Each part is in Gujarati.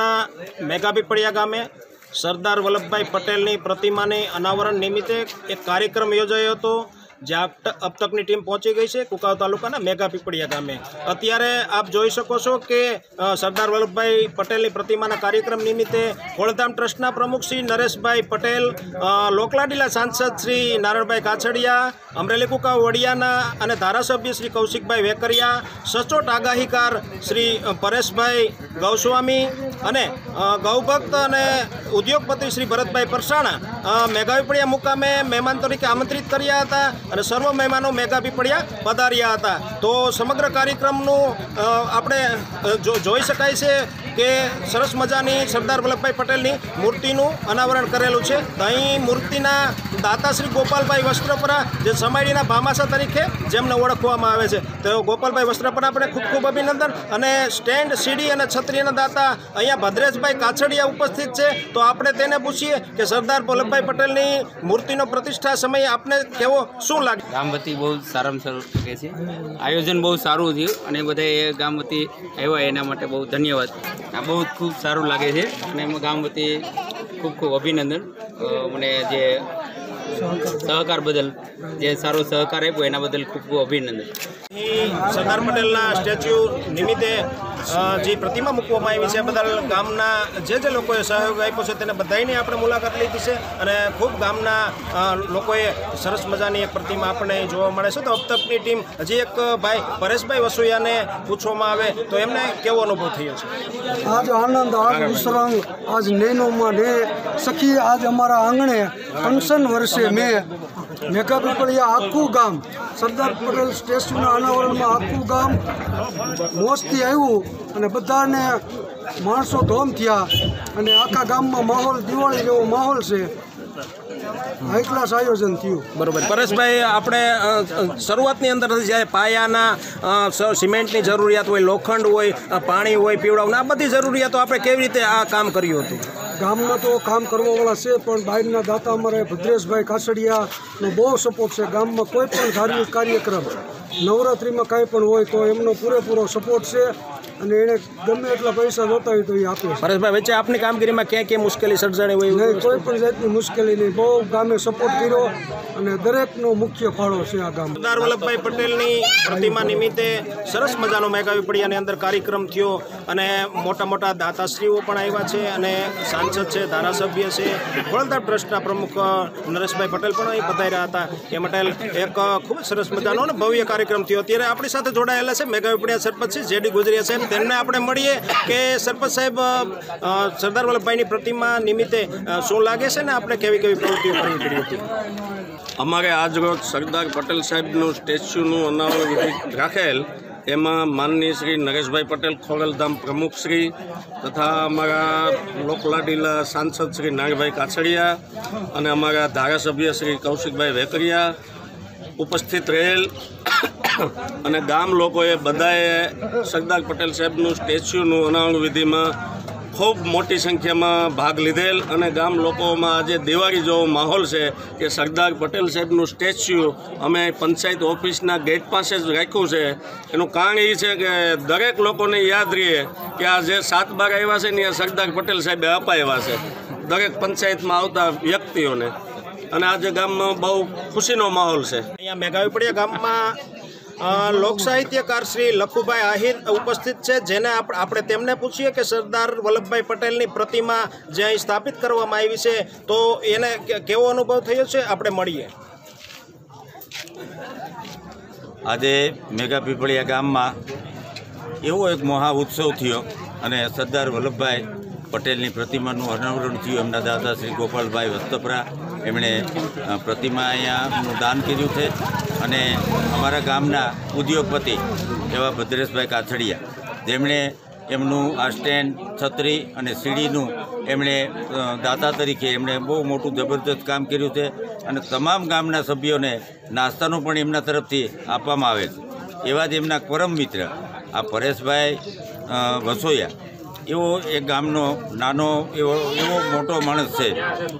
તાલુકાના મેઘાપીપળિયા ગામે સરદાર વલ્લભભાઈ પટેલની પ્રતિમાની અનાવરણ નિમિત્તે એક કાર્યક્રમ યોજાયો હતો. જ્યાં અબ તકની ટીમ પહોંચી ગઈ છે કુકાવ તાલુકાના મેઘાપીપળિયા ગામે. અત્યારે આપ જોઈ શકો છો કે સરદાર વલ્લભભાઈ પટેલની પ્રતિમાના કાર્યક્રમ નિમિત્તે ખોળધામ ટ્રસ્ટના પ્રમુખ શ્રી નરેશભાઈ પટેલ લોકલાડીલા સાંસદ શ્રી નારાયણભાઈ કાછડિયા અમરેલી કુકાવ વડિયાના અને ધારાસભ્ય શ્રી કૌશિકભાઈ વેકરિયા સચોટ આગાહીકાર શ્રી પરેશભાઈ ગૌસ્વામી અને ગૌભક્ત અને ઉદ્યોગપતિ શ્રી ભરતભાઈ પરસાણા અ, મેઘાપીપળિયા મુકામે મહેમાન તરીકે આમંત્રિત કર્યા હતા. અને સર્વ મહેમાનો મેઘાપીપળિયા પધાર્યા હતા. તો સમગ્ર કાર્યક્રમનું આપણે જોઈ શકાય છે કે સરસ મજાની સરદાર વલ્લભભાઈ પટેલની મૂર્તિનું અનાવરણ કરેલું છે. અહીં મૂર્તિના દાતા શ્રી ગોપાલભાઈ વસ્ત્રપરા જે સમાયડીના ભામાસા તરીકે જેમને ઓળખવામાં આવે છે. તો ગોપાલભાઈ વસ્ત્રપરા આપણે ખૂબ ખૂબ અભિનંદન. અને સ્ટેન્ડ, સીડી અને છત્રીના દાતા અહીંયા ભદ્રેશભાઈ કાછડિયા ઉપસ્થિત છે. તો આપણે તેને પૂછીએ કે સરદાર વલ્લભભાઈ પટેલની મૂર્તિનો પ્રતિષ્ઠા સમયે આપને કેવો, શું લાગે? ગામવતી બહુ સારામાં સારું લાગે છે. આયોજન બહુ સારું થયું અને બધા એ ગામવતી આવ્યા એના માટે બહુ ધન્યવાદ. આ બહુ ખૂબ સારું લાગે છે અને એમાં ગામ વતી ખૂબ ખૂબ અભિનંદન. મને જે સહકાર બદલ, જે સારો સહકાર આપ્યો એના બદલ ખૂબ ખૂબ અભિનંદન. સરદાર પટેલના સ્ટેચ્યુ નિમિત્તે જે પ્રતિમા મૂકવામાં આવી છે બદલ ગામના જે જે લોકોએ સહયોગ આપ્યો છે તેને બધાની આપણે મુલાકાત લીધી છે અને ખૂબ ગામના લોકોએ સરસ મજાની એક પ્રતિમા આપણને જોવા મળે છે. તો અબ તકની ટીમ હજી એક ભાઈ પરેશભાઈ વસુયાને પૂછવામાં આવે તો એમને કેવો અનુભવ થયો છે? આજ આનંદ આજ ઉસરંગ આજ નૈનોમાં ને સખી આજ અમારા આંગણે ફંક્શન વર્ષે મેં મેઘાપીપળિયા આખું ગામ, સરદાર પટેલ સ્ટેચ્યુના અનાવરણમાં આખું ગામ મોજથી આવ્યું અને બધાને માણસો ધોમ થયા અને આખા ગામમાં માહોલ દિવાળી જેવો માહોલ છે. હાઈ આયોજન થયું. બરોબર. પરેશભાઈ, આપણે શરૂઆતની અંદર જ્યારે પાયાના સિમેન્ટની જરૂરિયાત હોય, લોખંડ હોય પાણી હોય પીવડાવું આ બધી જરૂરિયાતો આપણે કેવી રીતે આ કામ કર્યું હતું? ગામમાં તો કામ કરવાવાળા છે, પણ બહારના દાતા અમારે ભદ્રેશભાઈ કાસડિયાનો બહુ સપોર્ટ છે. ગામમાં કોઈ પણ ધાર્મિક કાર્યક્રમ નવરાત્રિમાં કાંઈ પણ હોય તો એમનો પૂરેપૂરો સપોર્ટ છે. અને એને ગમે એટલા પૈસા જોતા હોય તો એ આપે. છે પરેશભાઈ વચ્ચે આપની કામગીરીમાં ક્યાં ક્યાં મુશ્કેલી સર્જાણી હોય નહીં કોઈ પણ જાતની મુશ્કેલી નહીં. બહુ ગામે સપોર્ટ કર્યો અને દરેકનો મુખ્ય ફાળો છે આ ગામ સરદાર વલ્લભભાઈ પટેલની પ્રતિમા નિમિત્તે સરસ મજાનો મેઘાવી પડિયાની અંદર કાર્યક્રમ થયો અને મોટા મોટા દાતાશ્રીઓ પણ આવ્યા છે અને સાંસદ છે ધારાસભ્ય છે વળદાર ટ્રસ્ટના પ્રમુખ નરેશભાઈ પટેલ પણ અહીં પધાર્યા હતા. એ પટેલ એક ખૂબ સરસ મજાનો અને ભવ્ય કાર્યક્રમ થયો. અત્યારે આપણી સાથે જોડાયેલા છે મેઘાવી પડિયા સરપંચ છે જેડી ગુજરિયા સાહેબ તેમને આપણે મળીએ કે સરપંચ સાહેબ સરદાર વલ્લભભાઈની પ્રતિમા નિમિત્તે શું લાગે છે ને આપણે કેવી કેવી પ્રવૃત્તિઓ કરવી પડી હતી? અમારે આજરોજ સરદાર પટેલ સાહેબનું સ્ટેચ્યુનું અનાવરણ રાખેલ, એમાં માનનીય શ્રી નરેશભાઈ પટેલ ખોગલધામ પ્રમુખ શ્રી, તથા અમારા લોકલાડીલા સાંસદ શ્રી નાગભાઈ કાછડિયા અને અમારા ધારાસભ્ય શ્રી કૌશિકભાઈ વેકરિયા ઉપસ્થિત રહેલ અને ગામ લોકોએ બધાએ સરદાર પટેલ સાહેબનું સ્ટેચ્યુનું અનાવરણ વિધિમાં ખૂબ મોટી સંખ્યામાં ભાગ લીધેલ અને ગામ લોકોમાં આજે દિવાળી જેવો માહોલ છે કે સરદાર પટેલ સાહેબનું સ્ટેચ્યુ અમે પંચાયત ઓફિસના ગેટ પાસે જ રાખ્યું છે. એનું કારણ એ છે કે દરેક લોકોને યાદ રહીએ કે આ જે સાત બાર આવ્યા છે ને એ સરદાર પટેલ સાહેબે અપાવ્યા છે. દરેક પંચાયતમાં આવતા વ્યક્તિઓને. અને આજે ગામમાં બહુ ખુશીનો માહોલ છે. અહીંયા મેઘાવીપડિયા ગામમાં લોક સાહિત્યકાર શ્રી લખુભાઈ આહિર ઉપસ્થિત છે, જેને આપણે તેમને પૂછીએ કે સરદાર વલ્લભભાઈ પટેલની પ્રતિમા જે અહીં સ્થાપિત કરવામાં આવી છે, તો એને કેવો અનુભવ થયો છે, આપણે મળીએ. આજે મેઘા પીપળિયા ગામમાં એવો એક મહા ઉત્સવ થયો અને સરદાર વલ્લભભાઈ પટેલની પ્રતિમાનું અનાવરણ થયું. એમના દાદા શ્રી ગોપાલભાઈ વસ્તપરા એમણે પ્રતિમા અહીંયાનું દાન કર્યું છે. અને અમારા ગામના ઉદ્યોગપતિ એવા ભદ્રેશભાઈ કાછડિયા, જેમણે એમનું આ સ્ટેન્ડ, છત્રી અને સીડીનું એમણે દાતા તરીકે એમણે બહુ મોટું જબરદસ્ત કામ કર્યું છે અને તમામ ગામના સભ્યોને નાસ્તાનું પણ એમના તરફથી આપવામાં આવે છે. એવા જ એમના પરમ મિત્ર આ પરેશભાઈ વસોયા એવો એક ગામનો, નાનો એવો એવો મોટો માણસ છે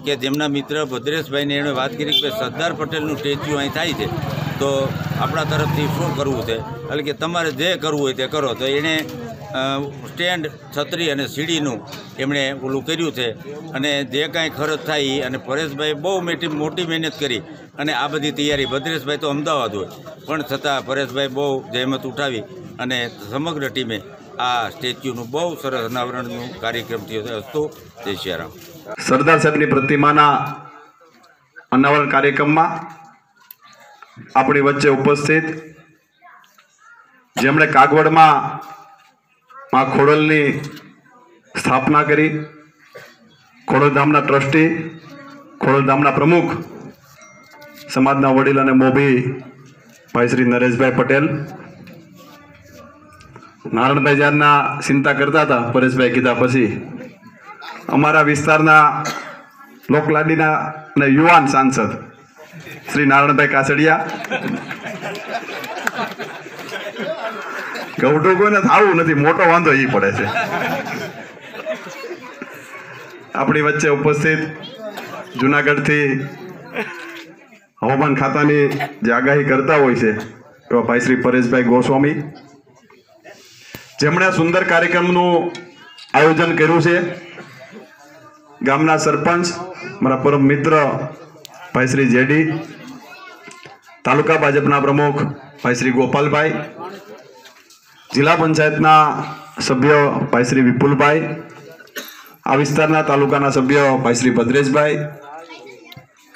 કે જેમના મિત્ર ભદ્રેશભાઈને એણે વાત કરી કે સરદાર પટેલનું સ્ટેચ્યુ અહીં થાય છે, તો આપણા તરફથી શું કરવું છે? એટલે કે તમારે જે કરવું હોય તે કરો. તો એણે સ્ટેન્ડ, છત્રી અને સીડીનું એમણે ઓલું કર્યું છે અને જે કાંઈ ખર્ચ થાય અને પરેશભાઈ બહુ મોટી મોટી મહેનત કરી અને આ બધી તૈયારી. ભદ્રેશભાઈ તો અમદાવાદ હોય. પણ છતાં પરેશભાઈ બહુ જહેમત ઉઠાવી અને સમગ્ર ટીમે આ સ્ટેચ્યુનું બહુ સરસ અનાવરણનું કાર્યક્રમ થયો છે. સિયારામ સરદાર સાહેબની પ્રતિમાના અનાવરણ કાર્યક્રમમાં આપણી વચ્ચે ઉપસ્થિત જેમણે કાગવડમાં મા ખોડલની સ્થાપના કરી, ખોડલધામના ટ્રસ્ટી, ખોડલધામના પ્રમુખ, સમાજના વડીલ અને મોભી ભાઈ શ્રી નરેશભાઈ પટેલ નારણભાઈ જ્યારના ચિંતા કરતા હતા, પરેશભાઈ કીધા પછી. અમારા વિસ્તારના લોકલાડીના અને યુવાન સાંસદ શ્રી નારણભાઈ કાસડિયા. ગૌઢું કોઈને થવું નથી, મોટો વાંધો એ પડે છે. આપણી વચ્ચે ઉપસ્થિત જુનાગઢથી હવામાન ખાતાની જે આગાહી કરતા હોય છે, એવા ભાઈ શ્રી પરેશભાઈ ગોસ્વામી જેમણે આ સુંદર કાર્યક્રમનું આયોજન કર્યું છે, ગામના સરપંચ, મારા પરમ મિત્ર ભાઈ શ્રી જેડી, તાલુકા ભાજપના પ્રમુખ ભાઈ શ્રી ગોપાલભાઈ, જિલ્લા પંચાયતના સભ્ય ભાઈ શ્રી વિપુલભાઈ, આ વિસ્તારના તાલુકાના સભ્ય ભાઈ શ્રી ભદ્રેશભાઈ,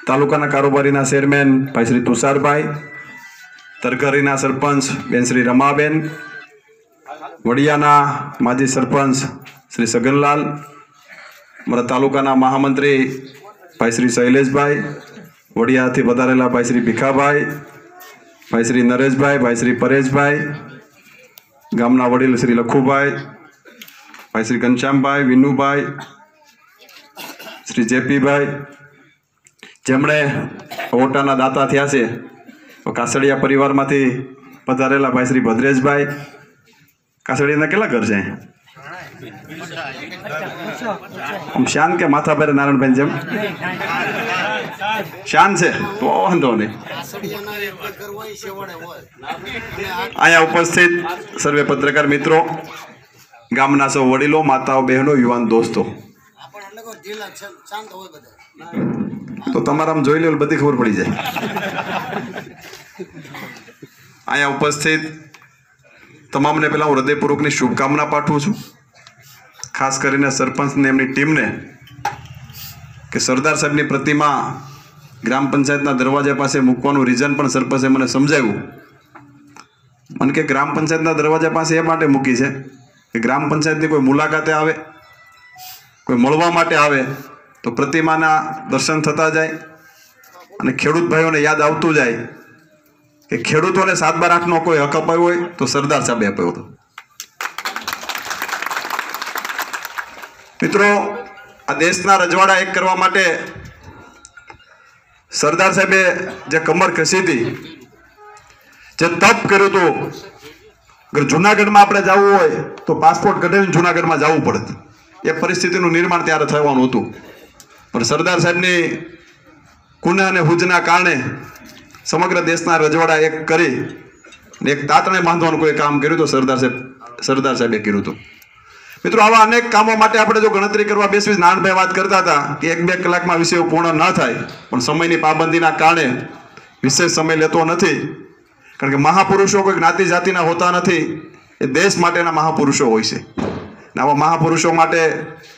તાલુકાના કારોબારીના ચેરમેન ભાઈ શ્રી તુષારભાઈ, તરઘરીના સરપંચ બેન શ્રી રમાબેન વડિયાના માજી સરપંચ શ્રી સગનલાલ મારા તાલુકાના મહામંત્રી ભાઈ શ્રી શૈલેષભાઈ, વડિયાથી વધારેલા ભાઈ શ્રી ભીખાભાઈ, ભાઈ શ્રી નરેશભાઈ, ભાઈ શ્રી પરેશભાઈ, ગામના વડીલ શ્રી લખુભાઈ, ભાઈ શ્રી ઘનશ્યામભાઈ, વિનુભાઈ, શ્રી જેપીભાઈ, જેમણે ઓટાના દાતા થયા છે. કાસડિયા પરિવારમાંથી પધારેલા ભાઈ શ્રી ભદ્રેશભાઈ કાસડિયાના કેટલા ઘર છે? આમ શાન કે માથા પર નારાયણભાઈ જેમ? શાન છે? તો વાંધો નહીં. અહીંયા ઉપસ્થિત સર્વે પત્રકાર મિત્રો, ગામના સૌ વડીલો, માતાઓ, બહેનો, યુવાન દોસ્તો. તો તમારામાં જોઈ લો બધી ખબર પડી જાય. અહીંયા ઉપસ્થિત તમામને પહેલાં હું હૃદયપૂર્વકની શુભકામના પાઠવું છું. ખાસ કરીને સરપંચને, એમની ટીમને કે સરદાર સાહેબની પ્રતિમા ગ્રામ પંચાયતના દરવાજા પાસે મૂકવાનું રીઝન પણ સરપંચે મને સમજાવ્યું. મને કે ગ્રામ પંચાયતના દરવાજા પાસે એ માટે મૂકી છે કે ગ્રામ પંચાયતની કોઈ મુલાકાતે આવે, કોઈ મળવા માટે આવે, તો પ્રતિમાના દર્શન થતા જાય અને ખેડૂત ભાઈઓને યાદ આવતું જાય. કે ખેડૂતોને સાત બાર આઠનો કોઈ હક અપાયો હોય તો સરદાર સાહેબે આપ્યો હતો. મિત્રો, આ દેશના રજવાડા એક કરવા માટે સરદાર સાહેબે જે કમર કસી હતી, જે તપ કર્યું હતું જુનાગઢમાં આપણે જવું હોય તો પાસપોર્ટ કઢાવીને જુનાગઢમાં જવું પડે. એ પરિસ્થિતિનું નિર્માણ ત્યારે થવાનું હતું. પણ સરદાર સાહેબની કુના અને હુજના કારણે સમગ્ર દેશના રજવાડા એક કરી એક તાતણે બાંધવાનું કોઈ કામ કર્યું તો સરદાર સાહેબ, સરદાર સાહેબે કર્યું હતું. મિત્રો, આવા અનેક કામો માટે આપણે જો ગણતરી કરવા બેસવી નાનભાઈ વાત કરતા હતા કે એક બે કલાકમાં વિષયો પૂર્ણ ન થાય, પણ સમયની પાબંદીના કારણે વિશેષ સમય લેતો નથી. કારણ કે મહાપુરુષો કોઈ જ્ઞાતિ જાતિના હોતા નથી, એ દેશ માટેના મહાપુરુષો હોય છે. આવા મહાપુરુષો માટે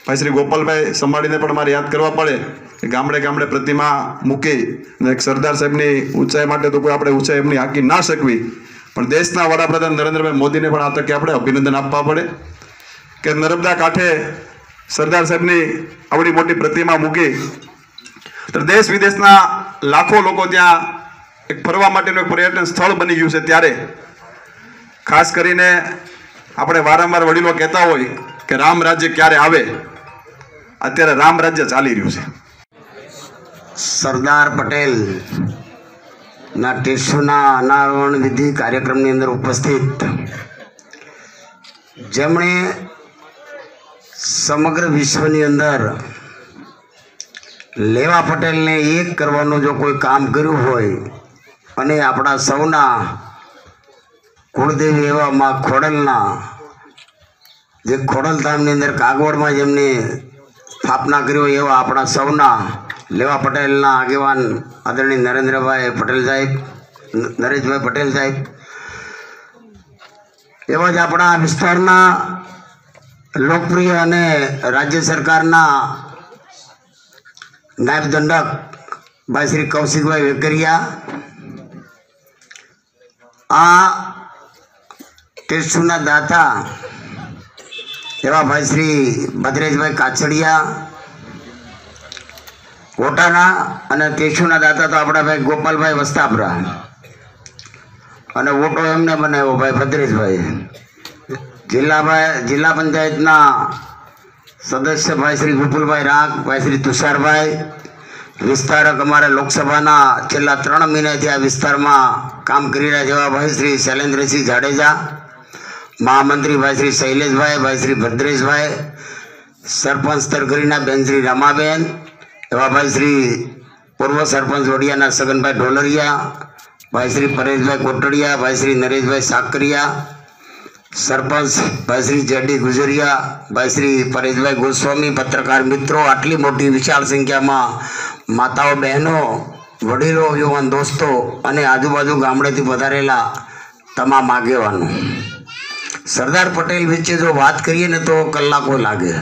ભાઈ શ્રી ગોપાલભાઈ સંભાળીને પણ મારે યાદ કરવા પડે કે ગામડે ગામડે પ્રતિમા મૂકી અને એક સરદાર સાહેબની ઊંચાઈ માટે તો કોઈ આપણે ઊંચાઈ એમની હાકી ના શકવી. પણ દેશના વડાપ્રધાન નરેન્દ્રભાઈ મોદીને પણ આ તકે આપણે અભિનંદન આપવા પડે કે નર્મદા કાંઠે સરદાર સાહેબની આવડી મોટી પ્રતિમા મૂકી. તો દેશ વિદેશના લાખો લોકો ત્યાં એક ફરવા માટેનું એક પર્યટન સ્થળ બની ગયું છે ત્યારે. ખાસ કરીને આપણે વારંવાર વડીલો કહેતા હોય કે રામ રાજ્ય ક્યારે આવે? અત્યારે રામ રાજ્ય ચાલી રહ્યું છે. સરદાર પટેલ ના ટેસુના અનાવરણ વિધિ કાર્યક્રમની અંદર ઉપસ્થિત. જેમણે સમગ્ર વિશ્વની અંદર લેવા પટેલને એક કરવાનું જો કોઈ કામ કર્યું હોય અને આપણા સૌના કુળદેવી એવા માં ખોડલના, જે ખોડલધામની અંદર કાગવડમાં જેમની સ્થાપના કરી હોય એવા આપણા સૌના, લેવા પટેલના આગેવાન આદરણીય નરેન્દ્રભાઈ પટેલ સાહેબ નરેશભાઈ પટેલ સાહેબ, એવા જ આપણા વિસ્તારના લોકપ્રિય અને રાજ્ય સરકારના નાયબ દંડક ભાઈ શ્રી કૌશિકભાઈ વેકરિયા, આ ટેસ્ટુના દાતા એવા ભાઈ શ્રી ભદ્રેશભાઈ કાછડિયા ઓટાના અને કેશુના દાતા તો આપણા ભાઈ ગોપાલભાઈ વસ્તાપરા. અને ઓટો એમને બનાવ્યો ભાઈ ભદ્રેશભાઈ જિલ્લાભાઈ, જિલ્લા પંચાયતના સદસ્ય ભાઈ શ્રી વિપુલભાઈ રાગ, ભાઈ શ્રી તુષારભાઈ. વિસ્તારક અમારા લોકસભાના છેલ્લા ત્રણ મહિનાથી આ વિસ્તારમાં કામ કરી રહ્યા જેવા ભાઈ શ્રી શૈલેન્દ્રસિંહ જાડેજા. મહામંત્રી ભાઈ શ્રી શૈલેષભાઈ, ભાઈ શ્રી ભદ્રેશભાઈ, સરપંચ તરકરીના બેન શ્રી રમાબેન, એવા ભાઈ શ્રી પૂર્વ સરપંચ વડિયાના સગનભાઈ ઢોલરિયા, ભાઈ શ્રી પરેશભાઈ કોટડિયા, ભાઈ શ્રી નરેશભાઈ સાકરિયા, સરપંચ ભાઈ શ્રી જેડી ગુજરિયા, ભાઈ શ્રી પરેશભાઈ ગોસ્વામી, પત્રકાર મિત્રો, આટલી મોટી વિશાળ સંખ્યામાં માતાઓ, બહેનો, વડીલો, યુવાન દોસ્તો અને આજુબાજુ ગામડેથી વધારેલા તમામ આગેવાનો. સરદાર પટેલ વિશે જો વાત કરીએ ને તો કલાકો લાગે.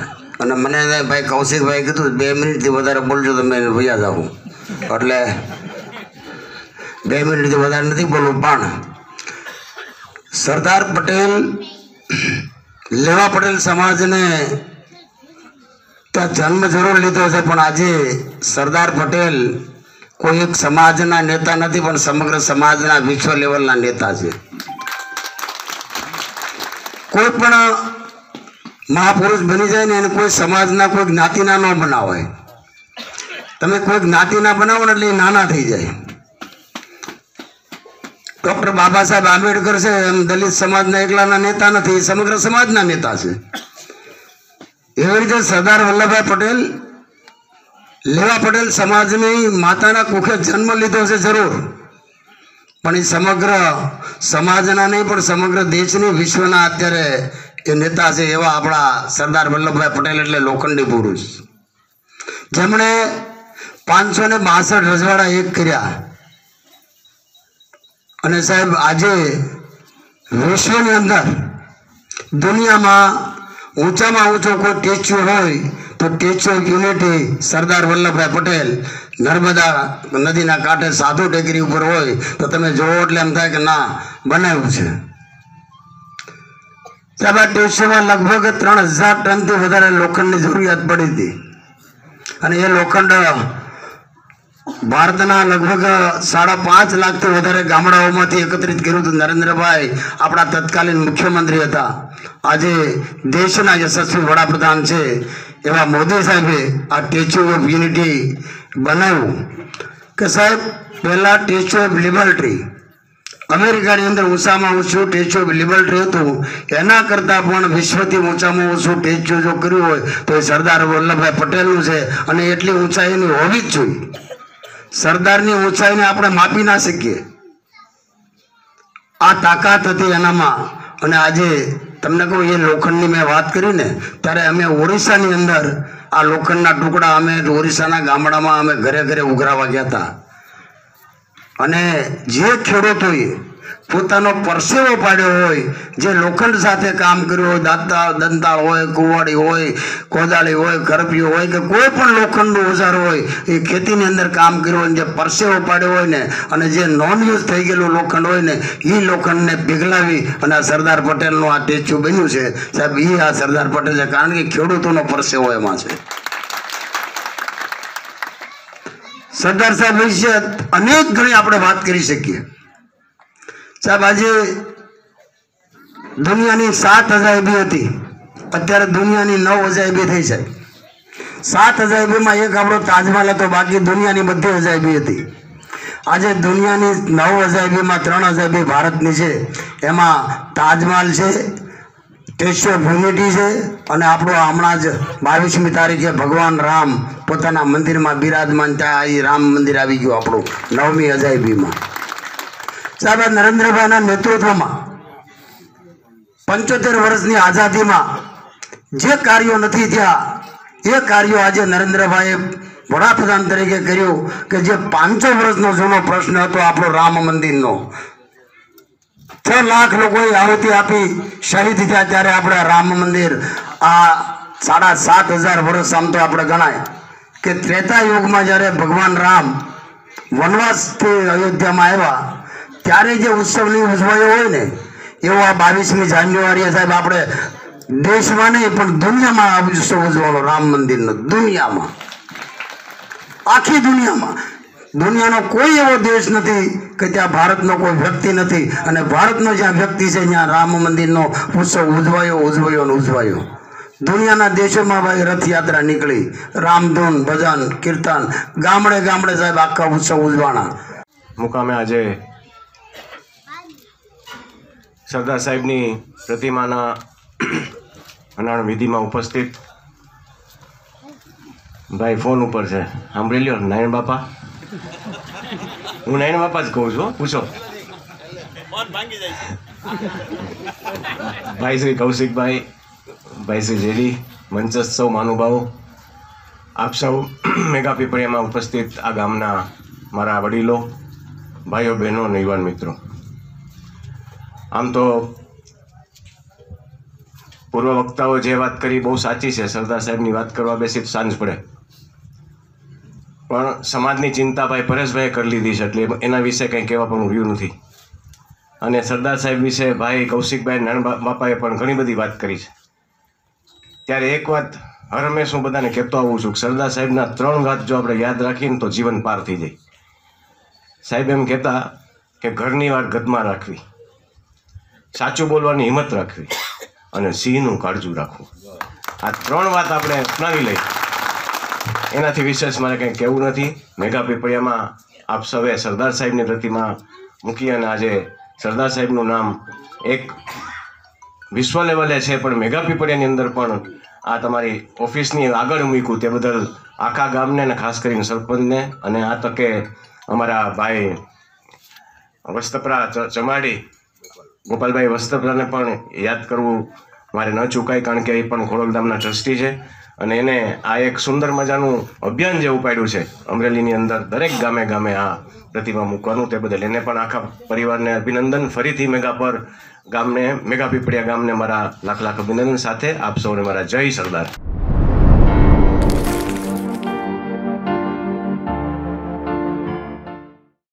અને મને ભાઈ કૌશિકભાઈ કીધું, બે મિનિટથી વધારે બોલજો, તમે ભૈયા જાઓ. એટલે બે મિનિટથી વધારે નથી બોલવું પણ સરદાર પટેલ લેવા પટેલ સમાજને ત્યાં જન્મ જરૂર લીધો છે, પણ આજે સરદાર પટેલ કોઈ એક સમાજના નેતા નથી, પણ સમગ્ર સમાજના વિશ્વ લેવલના નેતા છે. કોઈ પણ મહાપુરુષ બની જાય ને એને કોઈ સમાજના, કોઈ જ્ઞાતિના ન બનાવાય. તમે કોઈ જ્ઞાતિના બનાવો ને એટલે નાના થઈ જાય. ડૉક્ટર બાબા સાહેબ આંબેડકર છે, એમ દલિત સમાજના એકલાના નેતા નથી સમગ્ર સમાજના નેતા છે. એવી રીતે સરદાર વલ્લભભાઈ પટેલ, લેવા પટેલ સમાજની માતાના કુખે જન્મ લીધો છે જરૂર. પણ એ સમગ્ર સમાજના નહીં, પણ સમગ્ર દેશની, વિશ્વના અત્યારે એ નેતા છે એવા આપણા સરદાર વલ્લભભાઈ પટેલ એટલે લોખંડી પુરુષ. જેમણે પાંચસો ને બાસઠ રજવાડા એક કર્યા. અને સાહેબ, આજે વિશ્વની અંદર દુનિયામાં ઊંચામાં ઊંચો કોઈ ટેચ્યુ હોય તો ટેચ્યુ ઓફ યુનિટી સરદાર વલ્લભભાઈ પટેલ નર્મદા નદીના કાંઠે સાધુ ટેકરી ઉપર હોય તો તમે જોવો એટલે એમ થાય કે ના, બનાવ્યું છે. સાહેબ આ લગભગ ત્રણ હજાર ટનથી વધારે લોખંડની જરૂરિયાત પડી હતી. અને એ લોખંડ ભારતના લગભગ સાડા પાંચ લાખથી વધારે ગામડાઓમાંથી એકત્રિત કર્યું હતું. નરેન્દ્રભાઈ આપણા તત્કાલીન મુખ્યમંત્રી હતા. આજે દેશના યશસ્વી વડાપ્રધાન છે. એવા મોદી સાહેબે આ સ્ટેચ્યુ ઓફ યુનિટી બનાવ્યું કે સાહેબ, પહેલાં સ્ટેચ્યુ ઓફ લિબર્ટી અમેરિકાની અંદર ઊંચામાં ઊંચું સ્ટેચ્યુ ઓફ લિબર્ટી હતું. એના કરતાં પણ વિશ્વથી ઊંચામાં ઊંચું સ્ટેચ્યુ જો કર્યું હોય, તો એ સરદાર વલ્લભભાઈ પટેલનું છે અને એટલી ઊંચાઈની હોવી જ જોઈએ. સરદારની ઊંચાઈને આપણે માપી ના શકીએ. આ તાકાત હતી એનામાં અને આજે તમને કહું, એ લોખંડની મેં વાત કરી ને ત્યારે અમે ઓરિસ્સાની અંદર આ લોખંડના ટુકડા અમે ઓરિસ્સાના ગામડામાં અમે ઘરે ઘરે ઉઘરાવા ગયા હતા. અને જે ખેડૂતોએ પોતાનો પરસેવો પાડ્યો હોય, જે લોખંડ સાથે કામ કર્યું હોય, દાંતા દંતાળ હોય, કુવાડી હોય, કોદાળી હોય, કરપીઓ હોય કે કોઈ પણ લોખંડનું ઓજાર હોય, એ ખેતીની અંદર કામ કર્યું હોય જે પરસેવો પાડ્યો હોય ને, અને જે નોન યુઝ થઈ ગયેલું લોખંડ હોય ને એ લોખંડને પીગલાવી અને આ સરદાર પટેલનું આ ટેચ્યુ બન્યું છે. સાહેબ એ આ સરદાર પટેલ છે, કારણ કે ખેડૂતોનો પરસેવો એમાં છે. સરદાર સાહેબ વિશે અનેક ઘણી આપણે વાત કરી શકીએ. સાહેબ, આજે દુનિયાની સાત અજાયબી હતી. અત્યારે દુનિયાની નવ અજાયબી થઈ છે. સાત અજાયબીમાં એક આપણો તાજમહલ હતો, બાકી દુનિયાની બધી અજાયબી હતી. આજે દુનિયાની નવ અજાયબીમાં ત્રણ અજાયબી ભારતની છે. એમાં તાજમહલ છે સ્ટેચ્યુ ભૂમિટી છે અને આપણો હમણાં જ બાવીસમી તારીખે ભગવાન રામ પોતાના મંદિરમાં બિરાજમાન ત્યાં એ રામ મંદિર આવી ગયું આપણું નવમી અજાયબીમાં. સાહેબ નરેન્દ્રભાઈના નેતૃત્વમાં પંચોતેર વર્ષની આઝાદીમાં જે કાર્યો નથી થયા, એ કાર્યો આજે નરેન્દ્રભાઈએ વડાપ્રધાન તરીકે કર્યું કે જે પાંચસો વર્ષનો જૂનો પ્રશ્ન હતો આપણો રામ મંદિરનો. છ લાખ લોકોએ આહુતિ આપી શહીદ થયા ત્યારે આપણે રામ મંદિર. આ સાડા સાત હજાર વર્ષ આમ તો આપણે ગણાય કે ત્રેતા યુગમાં જ્યારે ભગવાન રામ વનવાસથી અયોધ્યામાં આવ્યા, ત્યારે જે ઉત્સવની ઉજવાયો હોય ને, એવો આ બાવીસમી જાન્યુઆરીએ સાહેબ આપણે દેશમાં નહીં, પણ દુનિયામાં ઉત્સવ ઉજવાનો રામ મંદિરનો, દુનિયામાં. આખી દુનિયામાં. દુનિયાનો કોઈ એવો દેશ નથી કે ત્યાં ભારતનો કોઈ વ્યક્તિ નથી. અને ભારતનો જ્યાં વ્યક્તિ છે, ત્યાં રામ મંદિરનો ઉત્સવ ઉજવાયો ઉજવાયો અને ઉજવાયો. દુનિયાના દેશોમાં ભાઈ રથયાત્રા નીકળી. રામધૂન, ભજન, કીર્તન. ગામડે ગામડે સાહેબ આખા ઉત્સવ ઉજવાણા. મુકામે આજે સરદાર સાહેબની પ્રતિમાના અનાણ વિધિમાં ઉપસ્થિત. ભાઈ, ફોન ઉપર છે. સાંભળી લ્યો, નારાયણ બાપા. હું નારાયણ બાપા જ કહું છું પૂછો. ભાઈ શ્રી કૌશિકભાઈ ભાઈ શ્રી જેડી મંચસ્થ સૌ મહાનુભાવો આપ સૌ મેગા પીપળિયામાં ઉપસ્થિત આ ગામના મારા વડીલો ભાઈઓ બહેનો અને યુવાન મિત્રો. આમ તો પૂર્વ વક્તાઓ જે વાત કરી બહુ સાચી છે. સરદાર સાહેબની વાત કરવા બેસી સાંજ પડે. પણ સમાજની ચિંતા ભાઈ પરેશભાઈએ કરી લીધી છે, એટલે એના વિશે કંઈ કહેવા પણ રહ્યું નથી. અને સરદાર સાહેબ વિશે ભાઈ કૌશિકભાઈ નાનબા બાપાએ પણ ઘણી બધી વાત કરી છે. ત્યારે એક વાત હર હંમેશ હું બધાને કહેતો આવું છું કે સરદાર સાહેબના ત્રણ વાત જો આપણે યાદ રાખીએ ને તો જીવન પાર થઈ જાય. સાહેબ એમ કહેતા કે ઘરની વાત ગદમાં રાખવી. સાચું બોલવાની હિંમત રાખવી. અને સિંહનું કાળજું રાખવું. આ ત્રણ વાત આપણે અપનાવી લઈ એનાથી વિશેષ મારે કંઈ કહેવું નથી. મેગા પીપળિયામાં આપ સૌએ સરદાર સાહેબની પ્રતિમા મૂકી અને આજે સરદાર સાહેબનું નામ એક વિશ્વ લેવલે છે, પણ મેગા પીપળિયાની અંદર પણ આ તમારી ઓફિસની આગળ મૂક્યું તે બદલ આખા ગામને અને ખાસ કરીને સરપંચને અને આ તકે અમારા ભાઈ વસ્તપરા ચમાડી, ગોપાલભાઈ વસ્તપરાને પણ યાદ કરવું મારે ન ચૂકાય, કારણ કે એ પણ ખોડલધામના ટ્રસ્ટી છે. અને એને આ એક સુંદર મજાનું અભિયાન જે ઉપાડ્યું છે, અમરેલીની અંદર દરેક ગામે ગામે આ પ્રતિમા મૂકવાનું તે બદલ એને પણ આખા પરિવારને અભિનંદન. ફરીથી મેગા પર ગામને, મેગા પીપળિયા ગામને મારા લાખ લાખ અભિનંદન સાથે આપ સૌને મારા જય સરદાર.